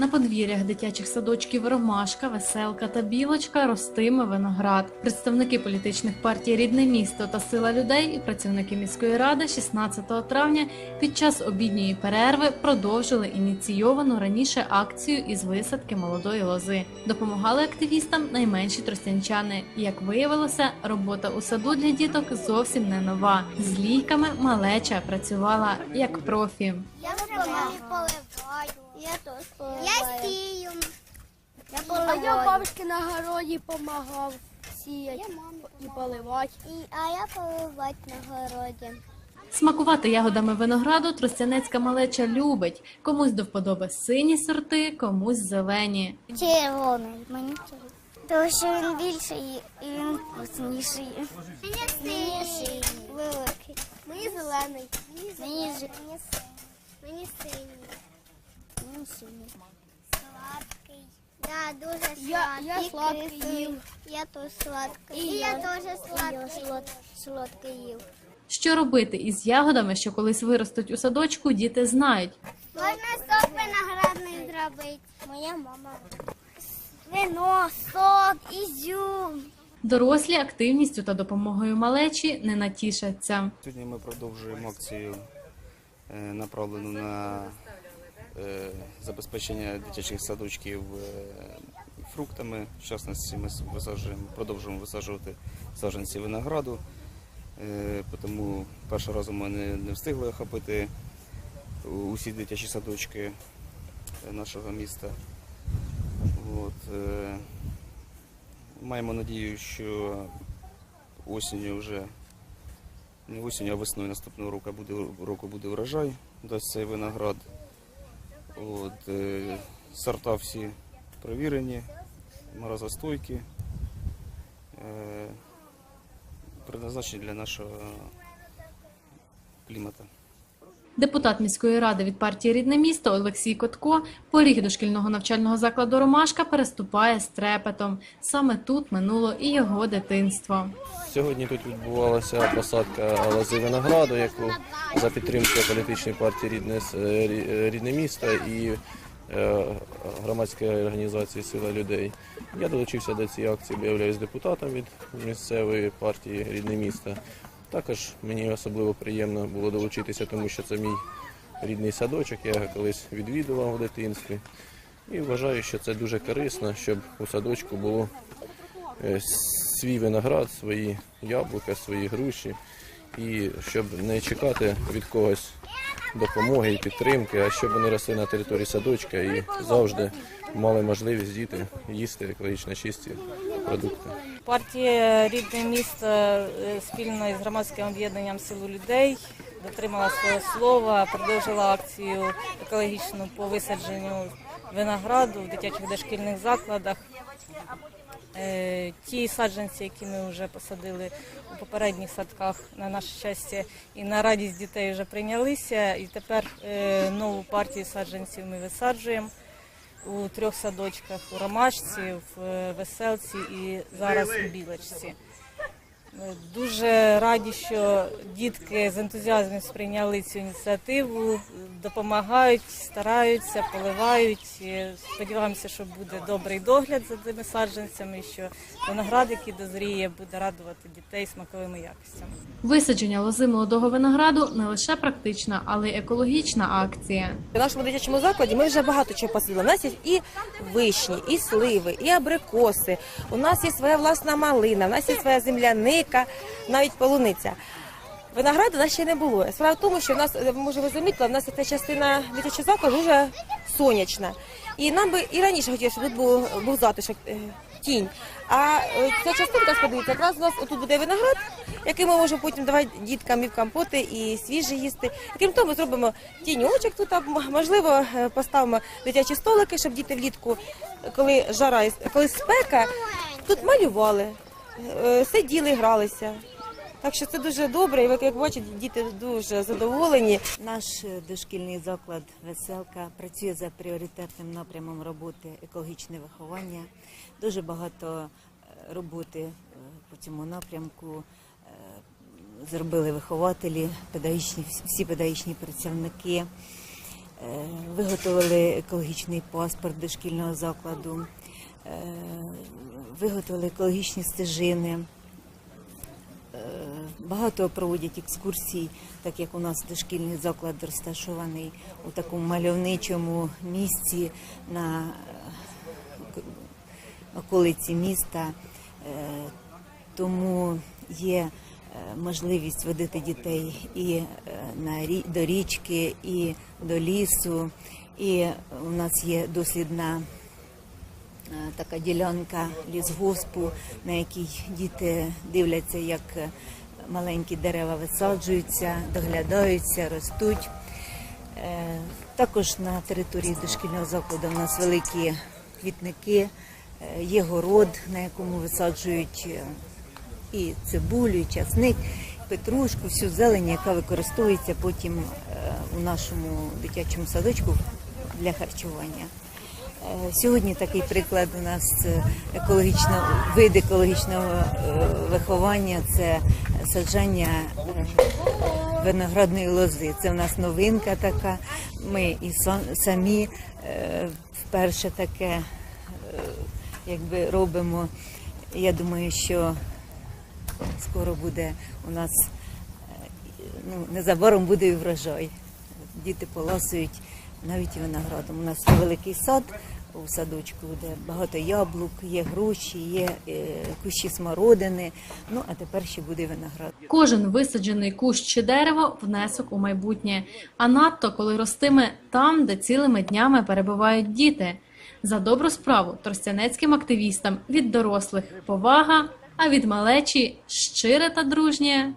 На подвір'ях дитячих садочків Ромашка, Веселка та Білочка ростиме виноград. Представники політичних партій Рідне місто та Сила людей і працівники міської ради 16 травня під час обідньої перерви продовжили ініційовану раніше акцію із висадки молодої лози. Допомагали активістам найменші тростянчани. Як виявилося, робота у саду для діток зовсім не нова. З лійками малеча працювала як профі. Я. Я теж поливаю. Я сію. Я А я поливаю. бабушки на городі допомагав сіяти і поливати. І, а я поливати на городі. Смакувати ягодами винограду тростянецька малеча любить. Комусь до вподоби сині сорти, комусь зелені. Червоний. Мені червоний. Тому що він більший і він вкусніший. Мені синій. Великий. Мені зелений. Мені синій. Мені синій. Мені синій. Сладкий. Да, дуже сладкий. Я- я сладкий їв. Я теж сладкий. І я я- теж я сладкий. Сладкий їв. Що робити із ягодами, що колись виростуть у садочку, діти знають. Можна сок виноградний зробити. Моя мама. Вино, сок, ізюм. Дорослі активністю та допомогою малечі не натішаться. Сьогодні ми продовжуємо акцію, е, направлену на забезпечення дитячих садочків е, фруктами. В частності ми висаджуємо, продовжуємо висаджувати саджанці винограду. Е, Тому першого разу ми не, встигли охопити усі дитячі садочки е, нашого міста. От, е, маємо надію, що осінню вже не осінню, а весною наступного року буде, року буде урожай, дасть цей виноград. От, е, сорта всі провірені, морозостойкі, е, предназначені для нашого клімату. Депутат міської ради від партії Рідне місто Олексій Котко поріг дошкільного навчального закладу Ромашка переступає з трепетом. Саме тут минуло і його дитинство. Сьогодні тут відбувалася посадка лози винограду, яку за підтримки політичної партії Рідне, е, е, Рідне місто і е, громадської організації Сила людей. Я долучився до цієї акції, бо являюсь депутатом від місцевої партії Рідне місто. Також мені особливо приємно було долучитися, тому що це мій рідний садочок, я його колись відвідував у дитинстві. І вважаю, що це дуже корисно, щоб у садочку було е, свій виноград, свої яблука, свої груші, і щоб не чекати від когось допомоги і підтримки, а щоб вони росли на території садочка і завжди мали можливість діти їсти екологічно чисті продукти. Партія Рідне місто е, спільно із громадським об'єднанням силу людей дотримала свого слова, продовжила акцію екологічну по висадженню винограду в дитячих дошкільних закладах. Е, Ті саджанці, які ми вже посадили у попередніх садках, на наше щастя і на радість дітей вже прийнялися. І тепер е, нову партію саджанців ми висаджуємо у трьох садочках у Ромашці, в е, Веселці і зараз у Білочці. Дуже раді, що дітки з ентузіазмом сприйняли цю ініціативу, допомагають, стараються, поливають. Сподіваємося, що буде добрий догляд за цими саджанцями, що виноград, який дозріє, буде радувати дітей смаковими якостями. Висадження лози молодого винограду не лише практична, але й екологічна акція. В нашому дитячому закладі ми вже багато чого посадили. У нас є і вишні, і сливи, і абрикоси. У нас є своя власна малина, у нас є своя земляника, навіть полуниця. Винограду у нас ще не було. Справа в тому, що в нас, е, може ви замітили, в нас ця частина закладу дуже сонячна. І нам би і раніше хотілося, щоб тут був, був затишок, е, тінь. А е, ця частинка, подивіться, якраз у нас тут буде виноград, який ми можемо потім давати діткам і в компоти, і свіжі їсти. Крім того, ми зробимо тіньочок тут, можливо, поставимо дитячі столики, щоб діти влітку, коли жара, коли спека, тут малювали, сиділи, гралися. Так що це дуже добре, і як бачите, діти дуже задоволені. Наш е, дошкільний заклад Веселка працює за пріоритетним напрямом роботи екологічне виховання. Дуже багато е, роботи е, по цьому напрямку е, зробили вихователі, педагогічні всі педагогічні працівники. виготовили екологічний паспорт дошкільного закладу, е, виготовили екологічні стежини. Е, Багато проводять екскурсій, так як у нас дошкільний заклад розташований у такому мальовничому місці на е, околиці міста. Е, Тому є е, можливість водити дітей і е, до річки, і до лісу. І у нас є дослідна е, така ділянка лісгоспу, на якій діти дивляться, як е, маленькі дерева висаджуються, доглядаються, ростуть. Е, Також на території дошкільного закладу у нас великі квітники, е, є город, на якому висаджують е, і цибулю, і часник, петрушку, всю зелень, яка використовується потім е, у нашому дитячому садочку для харчування. Е, Сьогодні такий приклад у нас е, екологічного вид екологічного е, виховання це саджання виноградної лози. Це в нас новинка така. Ми і са- самі вперше таке якби робимо. Я думаю, що скоро буде у нас ну, незабаром буде і врожай. Діти поласують навіть виноградом. У нас великий сад у садочку, де багато яблук, є груші, є е, кущі смородини. Ну а тепер ще буде виноград. Кожен висаджений кущ чи дерево внесок у майбутнє, а надто коли ростиме там, де цілими днями перебувають діти. За добру справу тростянецьким активістам від дорослих повага, а від малечі щире та дружнє